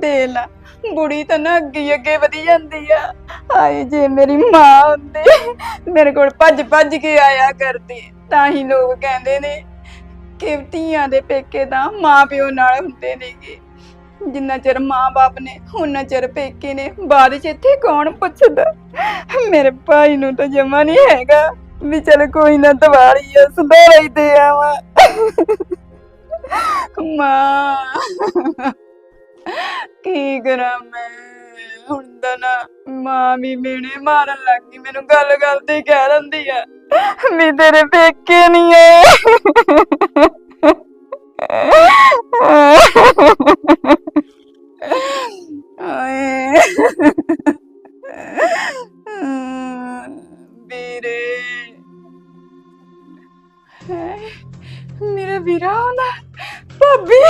ਦੇ ਲਾ, ਬੁੜੀ ਤਾਂ ਨਾ ਅੱਗੇ ਹੀ ਅੱਗੇ ਵਧੀ ਜਾਂਦੀ ਆ। ਹਾਏ, ਜੇ ਮੇਰੀ ਮਾਂ ਹੁੰਦੀ, ਮੇਰੇ ਕੋਲ ਭੱਜ ਭੱਜ ਕੇ ਆਇਆ ਕਰਦੀ, ਤਾਂ ਹੀ ਲੋਕ ਕਹਿੰਦੇ ਨੇ ਕਿ ਧੀਆਂ ਦੇ ਪੇਕੇ ਤਾਂ ਮਾਂ ਪਿਓ ਨਾਲ ਹੁੰਦੇ ਨੇਗੇ। ਜਿੰਨਾ ਚਿਰ ਮਾਂ-ਬਾਪ ਨੇ ਉਹਨਾਂ ਚਿਰ ਪੇਕੇ ਨੇ। ਬਾਅਦ ਚ ਇੱਥੇ ਕੌਣ ਪੁੱਛਦਾ? ਮੇਰੇ ਭਾਈ ਨੂੰ ਤਾਂ ਜਮਾ ਨਹੀਂ ਹੈਗਾ ਵੀ ਚਲ ਕੋਈ ਨਾ ਦਿਵਾਲੀ ਆ ਸੁਧਾਰਾ ਹੀ ਦੇ ਆਵਾਂ। ਮਾਂ। ਕੀ ਕਰਾਂ ਮੈਂ? ਹੁਣ ਤਾਂ ਨਾ ਮਾਂ ਵੀ ਮੇਨੇ ਮਾਰਨ ਲੱਗ ਗਈ। ਮੈਨੂੰ ਗੱਲ ਗੱਲ ਤੇ ਕਹਿ ਦਿੰਦੀ ਆ ਮੈਂ ਤੇਰੇ ਪੇਕੇ ਨਹੀਂ ਐ। ਓਏ ਵੀਰੇ। ਮੇਰਾ ਵੀਰਾ ਹੁੰਦਾ bitch!